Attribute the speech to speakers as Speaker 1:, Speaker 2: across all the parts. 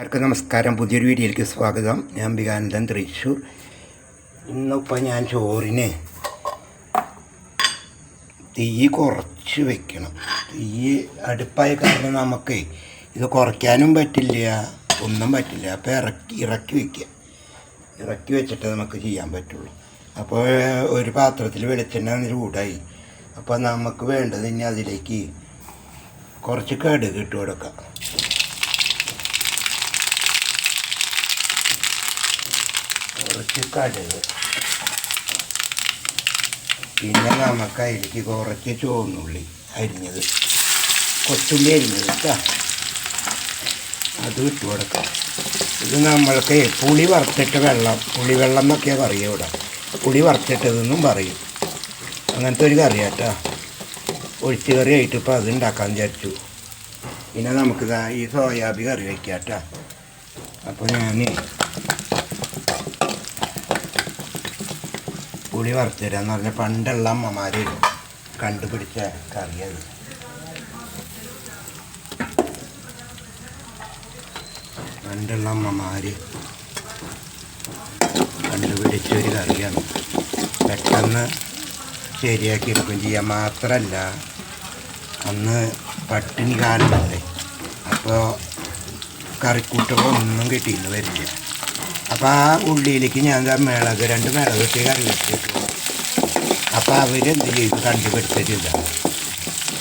Speaker 1: എല്ലാവർക്കും നമസ്കാരം. പുതിയൊരു വീഡിയോയിലേക്ക് സ്വാഗതം. ഞാൻ വികാനന്ദൻ തൃശ്ശൂർ. ഇന്നിപ്പോൾ ഞാൻ ചോറിന് തീ കുറച്ച് വെക്കണം. തീ അടുപ്പായ കാരണം നമുക്ക് ഇത് കുറയ്ക്കാനും പറ്റില്ല. ഒന്നും പറ്റില്ല. അപ്പോൾ ഇറക്കി ഇറക്കി വയ്ക്കുക ഇറക്കി വെച്ചിട്ട് നമുക്ക് ചെയ്യാൻ പറ്റുള്ളൂ. അപ്പോൾ ഒരു പാത്രത്തിൽ വെളിച്ചെണ്ണ ചൂടായി. അപ്പോൾ നമുക്ക് വേണ്ടത് ഇനി അതിലേക്ക് കുറച്ച് കടുക് ഇട്ട് കൊടുക്കാം. കുറച്ച് പിന്നെ നമുക്ക് അതിലേക്ക് കുറച്ച് ചുവന്നുള്ളി അരിഞ്ഞത് കൊച്ചുള്ളി അരിഞ്ഞത് കേട്ടോ അത് ഇട്ട് കൊടുക്കാം. ഇത് നമ്മൾക്ക് പുളി വറുത്തിട്ട് വെള്ളം പുളി വെള്ളം എന്നൊക്കെയാണ് പറയുക ഇവിടെ. പുളി വറുത്തിട്ടതെന്നും പറയും. അങ്ങനത്തെ ഒരു കറി കേട്ടോ ഒഴിച്ച് കറി ആയിട്ട് ഇപ്പോൾ അത് ഉണ്ടാക്കാൻ വിചാരിച്ചു. പിന്നെ നമുക്ക് ദാ ഈ സോയാബി കറി വയ്ക്കാം കേട്ടോ അപ്പോൾ ഞാൻ പുളി വറുത്തരാന്ന് പറഞ്ഞ പണ്ടുള്ള അമ്മമാർ കണ്ടുപിടിച്ച കറിയത് പണ്ടുള്ള അമ്മമാർ കണ്ടുപിടിച്ച ഒരു കറിയാണ്. പെട്ടെന്ന് ശരിയാക്കി എടുക്കുകയും ചെയ്യാം. മാത്രമല്ല അന്ന് പട്ടിണി കാലമല്ലേ? അപ്പോൾ കറിക്കൂട്ടൊക്കെ ഒന്നും കിട്ടിയെന്ന് വരില്ല. അപ്പോൾ ആ ഉള്ളിയിലേക്ക് ഞാൻ മിളക് രണ്ട് മിളക് ഇട്ട് കറി വെച്ചിട്ടു അപ്പോൾ അവരെന്ത് ചെയ്തു കണ്ടുപിടിച്ചിട്ടില്ല.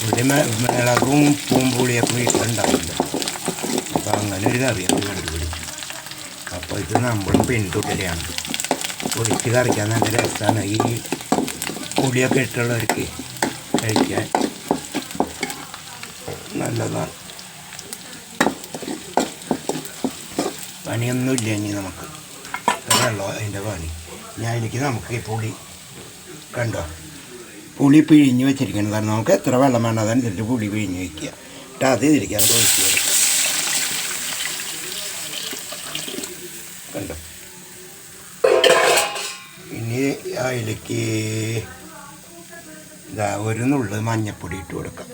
Speaker 1: ഇവിടെ മിളകും ഉപ്പും പുളിയൊക്കെ വീട്ടിലുണ്ടാവില്ല അപ്പോൾ അങ്ങനെ ഒരു കറി അത് കണ്ടുപിടിച്ചു. അപ്പോൾ ഇത് നമ്മളും പിന്തുടരുകയാണ് ഒഴിച്ച് കറിക്കാൻ നല്ല രസമാണ് ഈ പുളിയൊക്കെ ഇട്ടുള്ളവർക്ക് കഴിക്കാൻ നല്ലതാണ്. പണിയൊന്നുമില്ല ഇനി നമുക്ക്. വെള്ളമോ അതിന്റെ പണി ഞാൻ അതിലേക്ക് നമുക്ക് പുളി കണ്ടോ? പുളി പിഴിഞ്ഞ് കാരണം നമുക്ക് എത്ര വെള്ളം വേണം അതനുസരിച്ച് പുളി പിഴിഞ്ഞ് വയ്ക്കുക എന്നിട്ട് അത് ഇതിലേക്ക് അത് കണ്ടോ? ഇനി അതിലേക്ക് ഇതാ ഒരു നുള്ളു മഞ്ഞപ്പൊടി ഇട്ട് കൊടുക്കാം.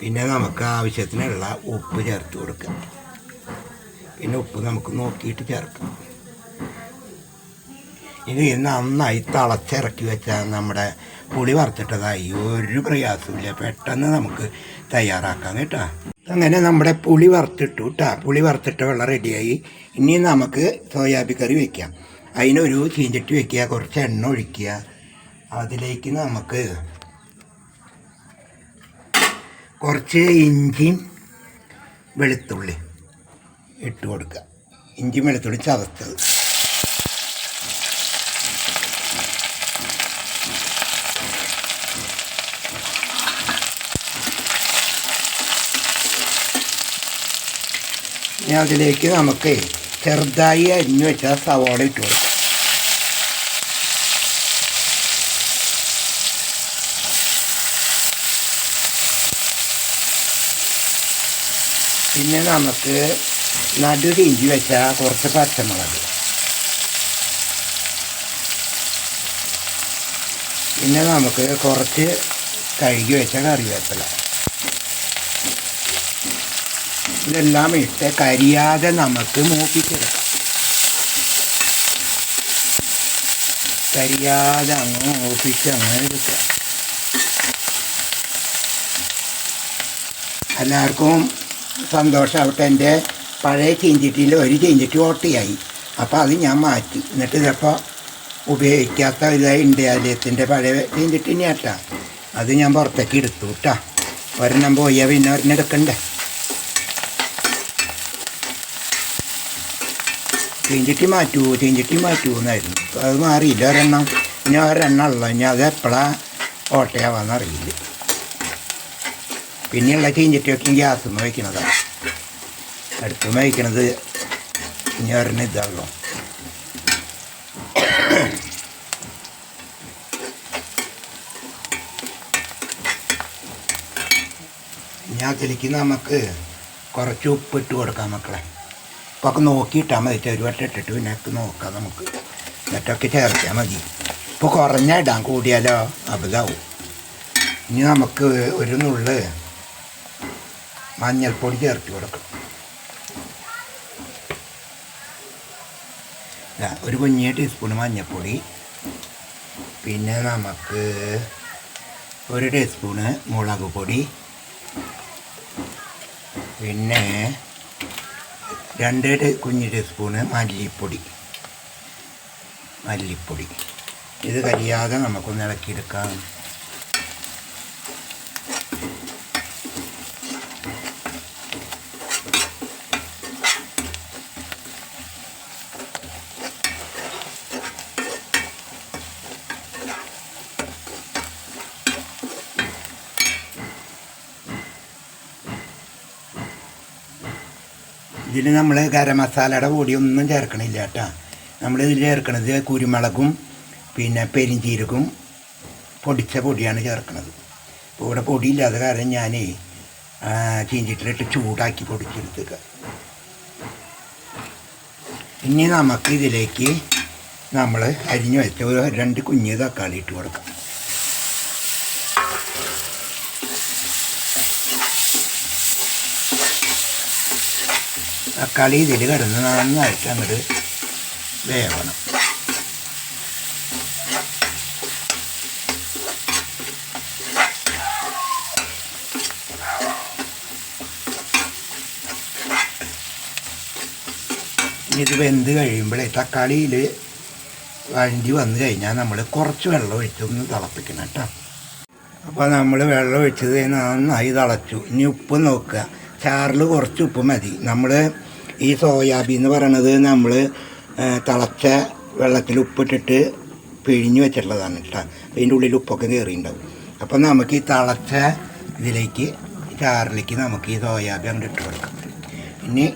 Speaker 1: പിന്നെ നമുക്ക് ആവശ്യത്തിനുള്ള ഉപ്പ് ചേർത്ത് കൊടുക്കാം. പിന്നെ ഉപ്പ് നമുക്ക് നോക്കിയിട്ട് ചേർക്കാം. ഇത് നന്നായി തിളച്ചിറക്കി വെച്ചാൽ നമ്മുടെ പുളി വറുത്തിട്ടതായി. ഒരു പ്രയാസമില്ല പെട്ടെന്ന് നമുക്ക് തയ്യാറാക്കാം കേട്ടോ. അങ്ങനെ നമ്മുടെ പുളി വറുത്തിട്ടു കേട്ടോ പുളി വറുത്തിട്ട വെള്ളം റെഡിയായി. ഇനി നമുക്ക് സോയാബി കറി വെക്കാം. അതിനൊരു ചീഞ്ചട്ടി വെക്കുക കുറച്ച് എണ്ണ ഒഴിക്കുക. അതിലേക്ക് നമുക്ക് കുറച്ച് ഇഞ്ചിയും വെളുത്തുള്ളി. ഇട്ട് കൊടുക്കുക. ഇഞ്ചി വെളുത്തുള്ളി ചതച്ചത്. ഇനി അതിലേക്ക് നമുക്ക് ചെറുതായി അരിഞ്ഞു വെച്ച സവാള ഇട്ട് കൊടുക്കാം. പിന്നെ നമുക്ക് നടു ഇഞ്ചി വെച്ച കുറച്ച് പച്ചമുളക്. പിന്നെ നമുക്ക് കുറച്ച് കഴുകി വെച്ച കറിവേപ്പില. ഇതെല്ലാം ഇട്ട് കരിയാതെ നമുക്ക് മൂപ്പിച്ചെടുക്കാം. കരിയാതെ അങ്ങ് മൂപ്പിച്ച് അങ്ങനെ എടുക്കുക. എല്ലാവർക്കും സന്തോഷമാവട്ടെ എന്റെ പഴയ ചെയ്തിട്ടില്ല ഒരു ചെയ്തിട്ട് ഓട്ടയായി. അപ്പോൾ അത് ഞാൻ മാറ്റി. എന്നിട്ട് ചിലപ്പോൾ ഉപയോഗിക്കാത്ത ഇതായി ഇന്ത്യാലയത്തിന്റെ പഴയ ചീഞ്ചിട്ടി തന്നെയാട്ടാ അത് ഞാൻ പുറത്തേക്ക് എടുത്തു കേട്ടാ ഒരെണ്ണം പോയാൽ പിന്നെ ഒരെണ്ണം എടുക്കണ്ടേ? ചീഞ്ചിട്ടി മാറ്റൂ ചീഞ്ചിട്ടി മാറ്റൂ എന്നായിരുന്നു. അത് മാറിയില്ല. ഒരെണ്ണം ഇനി ഒരെണ്ണം ഉള്ളു. ഇനി അത് എപ്പോഴാണ് ഓട്ടയാവാന്നറിയില്ല. പിന്നെയുള്ള വെക്കും ഗ്യാസ് വയ്ക്കണതാണ് അടുത്ത് വയ്ക്കണത് ഇതാണല്ലോ. ഇനി അതിലേക്ക് നമുക്ക് കുറച്ച് ഉപ്പിട്ട് കൊടുക്കാം മക്കളെ. അപ്പോൾ ഒക്കെ നോക്കിയിട്ടാൽ മതി. ഒരു വട്ടം ഇട്ടിട്ട് പിന്നെ നോക്കാം നമുക്ക്. എന്നിട്ടൊക്കെ ചേർത്താൽ മതി. ഇപ്പോൾ കുറഞ്ഞ ഇടാൻ കൂടിയാലോ? അബിതാവും ഇനി നമുക്ക് ഒരു നുള്ള് മഞ്ഞൾപ്പൊടി ചേർത്ത് കൊടുക്കണം ഒരു കുഞ്ഞ് ടീസ്പൂൺ മഞ്ഞൾപ്പൊടി പിന്നെ നമുക്ക് ഒരു ടീസ്പൂണ് മുളക് പൊടി. പിന്നെ രണ്ട് കുഞ്ഞ് ടീസ്പൂണ് മല്ലിപ്പൊടി. മല്ലിപ്പൊടി. ഇത് കരിയാതെ നമുക്കൊന്ന് ഇളക്കിയെടുക്കാം. ഇതിൽ നമ്മൾ ഗരം മസാലയുടെ പൊടി ഒന്നും ചേർക്കണില്ല കേട്ടോ. ഇതിൽ ചേർക്കുന്നത് കുരുമുളകും പിന്നെ പെരിഞ്ചീരകവും പൊടിച്ച പൊടിയാണ് ചേർക്കുന്നത് ഇപ്പോൾ ഇവിടെ പൊടിയില്ലാത്ത കാരണം ഞാൻ ചീഞ്ചിട്ടിലിട്ട് ചൂടാക്കി പൊടിച്ചെടുത്തുക ഇനി നമുക്ക് ഇതിലേക്ക് നമ്മൾ അരിഞ്ഞു വെച്ച ഒരു രണ്ട് കുഞ്ഞ് തക്കാളി ഇട്ട് കൊടുക്കാം. തക്കാളി ഇതിൽ കിടന്ന് നന്നായിട്ട് അങ്ങോട്ട് വേവണം. ഇത് വെന്ത് കഴിയുമ്പോഴേ തക്കാളിയിൽ വഴി വന്ന് കഴിഞ്ഞാൽ നമ്മൾ കുറച്ച് വെള്ളം ഒഴിച്ചൊന്ന് തിളപ്പിക്കണം കേട്ടോ. അപ്പോൾ നമ്മൾ വെള്ളം ഒഴിച്ചത് നന്നായി തിളച്ചു. ഇനി ഉപ്പ് നോക്കുക. ചാറിൽ കുറച്ച് ഉപ്പ് മതി. നമ്മൾ ഈ സോയാബീൻ എന്ന് പറയണത് നമ്മൾ തിളച്ച വെള്ളത്തിൽ ഉപ്പിട്ടിട്ട് പിഴിഞ്ഞ് വെച്ചിട്ടുള്ളതാണ് കേട്ടോ അതിന്റെ ഉള്ളിൽ ഉപ്പൊക്കെ കയറിയിട്ടുണ്ടാവും അപ്പം നമുക്ക് ഈ തിളച്ച ഇതിലേക്ക് ചാറിലേക്ക് നമുക്ക് ഈ സോയാബീൻ അങ്ങോട്ട് ഇട്ട് കൊടുക്കാം. ഇനി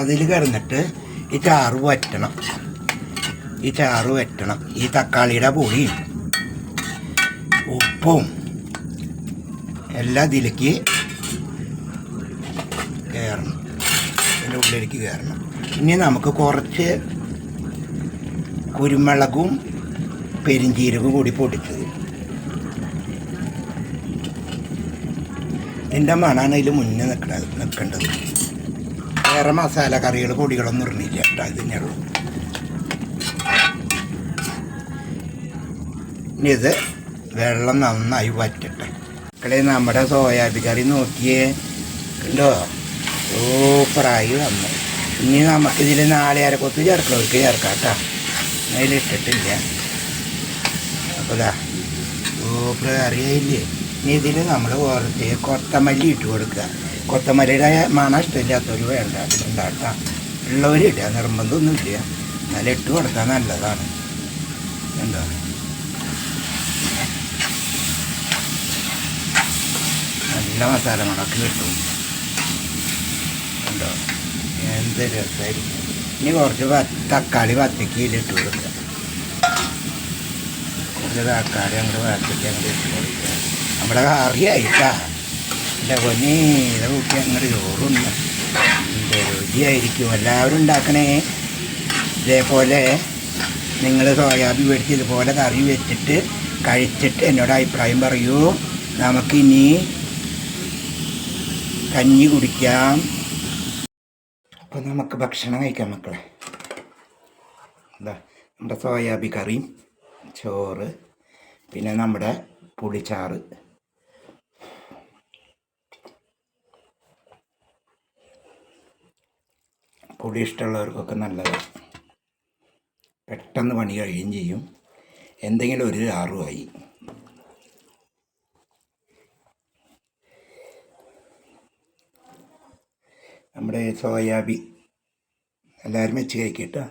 Speaker 1: അതിൽ കിടന്നിട്ട് ഈ ചാറ് വറ്റണം. ഈ ചാറ് വറ്റണം. ഈ തക്കാളിയുടെ പൊടിയും ഉപ്പും എല്ലാം ഇതിലേക്ക് കയറണം ഇതിന്റെ ഉള്ളിലേക്ക് കയറണം. ഇനി നമുക്ക് കുറച്ച് കുരുമുളകും പെരിഞ്ചീരകവും കൂടി പൊടിച്ചത് ഇതിന്റെ മണാണ് ഇതിൽ മുന്നേ നിൽക്കണത് നിൽക്കേണ്ടത് വേറെ മസാല കറികൾ പൊടികളൊന്നും ഇടുന്നില്ല കേട്ടോ ഇത് തന്നെയുള്ളൂ ഇനി ഇത് വെള്ളം നന്നായി വറ്റട്ടെ. മക്കളെ നമ്മുടെ കറി നോക്കിയേ. ഉണ്ടോ സൂപ്പറായി വന്നു. ഇനി നമുക്കിതിൽ നാളെ കൊത്ത് ചേർക്കുന്നവർക്ക് ചേർക്കാം കേട്ടോ അതിലിട്ടിട്ടില്ല അപ്പോൾ ഇതാ സൂപ്പർ അറിയില്ലേ ഇനി ഇതിൽ നമ്മൾ കുറച്ച് കൊത്തമല്ലി ഇട്ട് കൊടുക്കുക. കൊത്തമല്ലിയുടെ മണം ഇഷ്ടമില്ലാത്തവർ വേണ്ട. ഉണ്ടാട്ടാ ഉള്ളവരില്ല നിർബന്ധമൊന്നുമില്ല എന്നാലും ഇട്ട് കൊടുത്താൽ നല്ലതാണ്. എന്താ? നല്ല മസാല മണക്ക് കിട്ടും. ഉണ്ടോ? എന്ത് രസമായിരിക്കും ഇനി കുറച്ച് തക്കാളി വത്തക്ക് ഇതിലിട്ട് കൊടുക്കുക. കുറച്ച് തക്കാളി അങ്ങോട്ട് വത്തക്കി അങ്ങോട്ട് ഇട്ട് കൊടുക്കുക. നമ്മുടെ കറിയായിട്ടാ എന്റെ പൊന്നി ഇത് കുട്ടി അങ്ങോട്ട് ചോറുണ്ട് എന്റെ രുചിയായിരിക്കും. എല്ലാവരും ഉണ്ടാക്കണേ. ഇതേപോലെ നിങ്ങൾ സോയാബീൻ മേടിച്ച് ഇതുപോലെ കറി വെച്ചിട്ട് കഴിച്ചിട്ട് എന്നോട് അഭിപ്രായം പറയൂ. നമുക്കിനി കഞ്ഞി കുടിക്കാം. അപ്പോൾ നമുക്ക് ഭക്ഷണം കഴിക്കാം മക്കളെ. എന്താ നമ്മുടെ സോയാബി കറിയും ചോറ് പിന്നെ നമ്മുടെ പുളിച്ചാറ്. പുളി ഇഷ്ടമുള്ളവർക്കൊക്കെ നല്ലതാണ് പെട്ടെന്ന് പണി കഴിയുകയും ചെയ്യും. എന്തെങ്കിലും ഒരു ചാറുമായി നമ്മുടെ സോയാബി എല്ലാവരും വെച്ച് കഴിക്കട്ടോ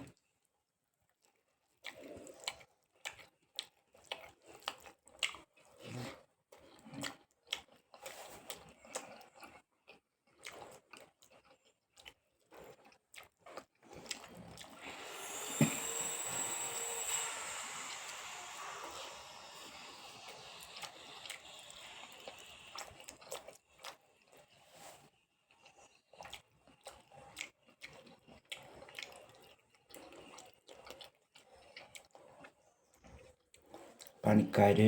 Speaker 1: പണിക്കാർ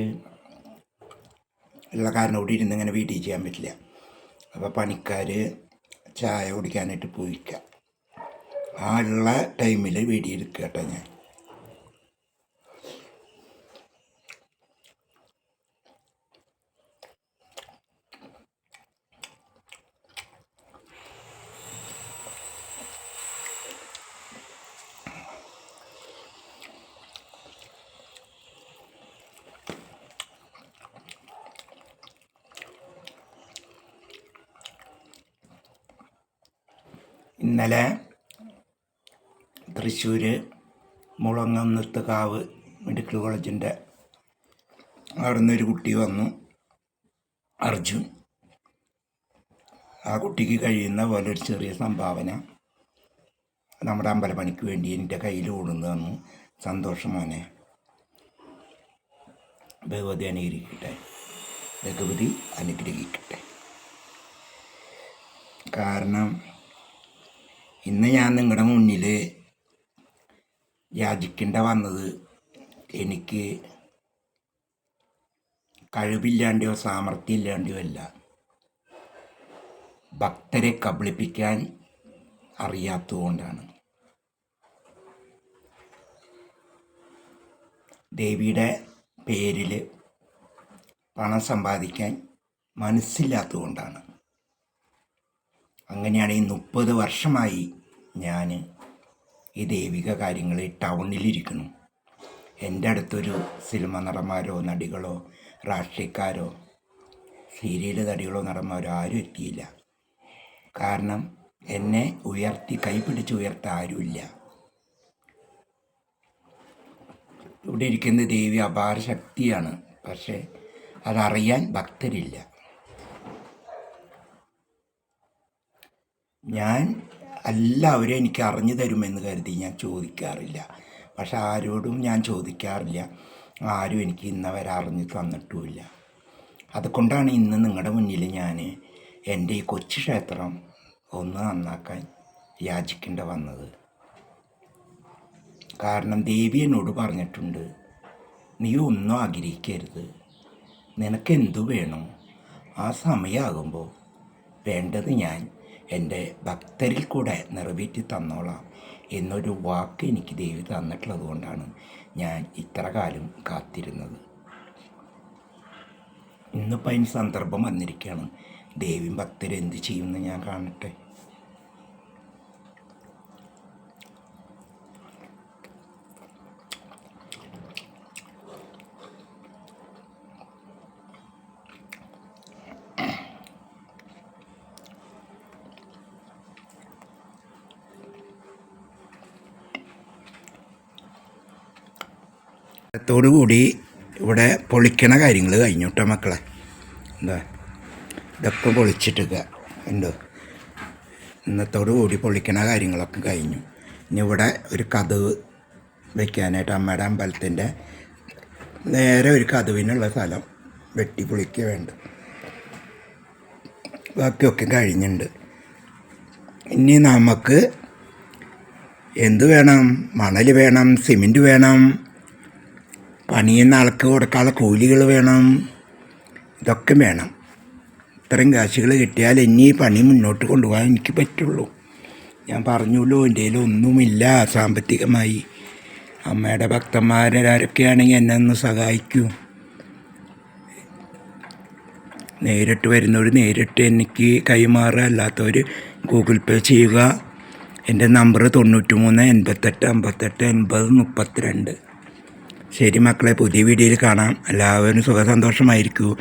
Speaker 1: ഉള്ള കാരണം ഇവിടെ ഇരുന്ന് ഇങ്ങനെ വീട്ടിൽ ചെയ്യാൻ പറ്റില്ല. അപ്പോൾ പണിക്കാർ ചായ കുടിക്കാനായിട്ട് പോയിക്കാം. ആ ഉള്ള ടൈമിൽ വീഡിയോ എടുക്കുക കേട്ടോ ഞാൻ. ഇന്നലെ തൃശ്ശൂർ മുളങ്ങം കാവ് മെഡിക്കൽ കോളേജിന്റെ അവിടെ നിന്നൊരു കുട്ടി വന്നു അർജുൻ. ആ കുട്ടിക്ക് കഴിയുന്ന പോലെ ഒരു ചെറിയ സംഭാവന. നമ്മുടെ അമ്പലപ്പണിക്ക് വേണ്ടി എന്റെ കയ്യിൽ ഓടുന്നു തന്നു സന്തോഷം മോനെ. ഭഗവതി അനുഗ്രഹിക്കട്ടെ. ഭഗവതി അനുഗ്രഹിക്കട്ടെ. കാരണം ഇന്ന് ഞാൻ നിങ്ങളുടെ മുന്നിൽ യാചിക്കേണ്ട വന്നത് എനിക്ക് കഴിവില്ലാണ്ടോ സാമർഥ്യം ഇല്ലാണ്ടോ അല്ല. ഭക്തരെ കബളിപ്പിക്കാൻ അറിയാത്തതുകൊണ്ടാണ്. ദേവിയുടെ പേരിൽ പണം സമ്പാദിക്കാൻ മനസ്സില്ലാത്തതുകൊണ്ടാണ്. അങ്ങനെയാണ് ഈ മുപ്പത് വർഷമായി ഞാൻ ഈ ദൈവിക കാര്യങ്ങളിൽ ടൗണിലിരിക്കുന്നു. എന്റെ അടുത്തൊരു സിനിമ നടന്മാരോ നടികളോ രാഷ്ട്രീയക്കാരോ സീരിയൽ നടികളോ നടന്മാരോ ആരും എത്തിയില്ല. കാരണം എന്നെ ഉയർത്തി കൈപിടിച്ച് ഉയർത്താൻ ആരുമില്ല. ഇവിടെ ഇരിക്കുന്ന ദേവി അപാര ശക്തിയാണ്. പക്ഷേ അതറിയാൻ ഭക്തരില്ല. ഞാൻ എല്ലാവരും എനിക്ക് അറിഞ്ഞു തരുമെന്ന് കരുതി ഞാൻ ചോദിക്കാറില്ല. പക്ഷെ ആരോടും ഞാൻ ചോദിക്കാറില്ല. ആരും എനിക്ക് ഇന്നവരെ അറിഞ്ഞു തന്നിട്ടുമില്ല. അതുകൊണ്ടാണ് ഇന്ന് നിങ്ങളുടെ മുന്നിൽ ഞാൻ എന്റെ ഈ കൊച്ചു ക്ഷേത്രം ഒന്ന് നന്നാക്കാൻ യാചിക്കേണ്ട വന്നത്. കാരണം ദേവി എന്നോട് പറഞ്ഞിട്ടുണ്ട് നീ ഒന്നും ആഗ്രഹിക്കരുത്. നിനക്കെന്തു വേണോ ആ സമയമാകുമ്പോൾ വേണ്ടത് ഞാൻ എന്റെ ഭക്തരിൽ കൂടെ നിറവേറ്റി തന്നോളാം എന്നൊരു വാക്ക് എനിക്ക് ദേവി തന്നിട്ടുള്ളത് കൊണ്ടാണ് ഞാൻ ഇത്ര കാലം കാത്തിരുന്നത്. ഇന്നിപ്പോൾ അതിന് സന്ദർഭം വന്നിരിക്കുകയാണ്. ദേവിയും ഭക്തരും എന്ത് ചെയ്യുമെന്ന് ഞാൻ കാണട്ടെ. കൂടി ഇവിടെ പൊളിക്കണ കാര്യങ്ങൾ കഴിഞ്ഞു കേട്ടോ മക്കളെ. എന്താ? ഇതൊക്കെ പൊളിച്ചിട്ടുക ഉണ്ടോ കൂടി പൊളിക്കണ കാര്യങ്ങളൊക്കെ കഴിഞ്ഞു. ഇനി ഇവിടെ ഒരു കഥവ് വെക്കാനായിട്ട് അമ്മയുടെ അമ്പലത്തിന്റെ നേരെ ഒരു കഥവിനുള്ള സ്ഥലം വെട്ടി പൊളിക്കുക വേണ്ട ബാക്കിയൊക്കെ കഴിഞ്ഞിട്ടുണ്ട് ഇനി നമുക്ക് എന്ത് വേണം? മണൽ വേണം? സിമെന്റ് വേണം? പണിയുന്ന ആൾക്ക് കൊടുക്കാനുള്ള കൂലികൾ വേണം. ഇതൊക്കെ വേണം. ഇത്രയും കാശുകൾ കിട്ടിയാൽ ഇനി പണി മുന്നോട്ട് കൊണ്ടുപോകാൻ എനിക്ക് പറ്റുള്ളൂ. ഞാൻ പറഞ്ഞല്ലോ എന്റെ ഒന്നുമില്ല സാമ്പത്തികമായി. അമ്മയുടെ ഭക്തന്മാരാരൊക്കെയാണെങ്കിൽ എന്നെ ഒന്ന് സഹായിക്കൂ. നേരിട്ട് വരുന്നവർ നേരിട്ട് എനിക്ക് കൈമാറുക അല്ലാത്തവർ ഗൂഗിൾ പേ ചെയ്യുക. എന്റെ നമ്പർ തൊണ്ണൂറ്റി മൂന്ന് എൺപത്തെട്ട് അമ്പത്തെട്ട് എൺപത് മുപ്പത്തിരണ്ട്. ശരി മക്കളെ പുതിയ വീഡിയോയിൽ കാണാം. എല്ലാവരും സുഖസന്തോഷമായിരിക്കൂ.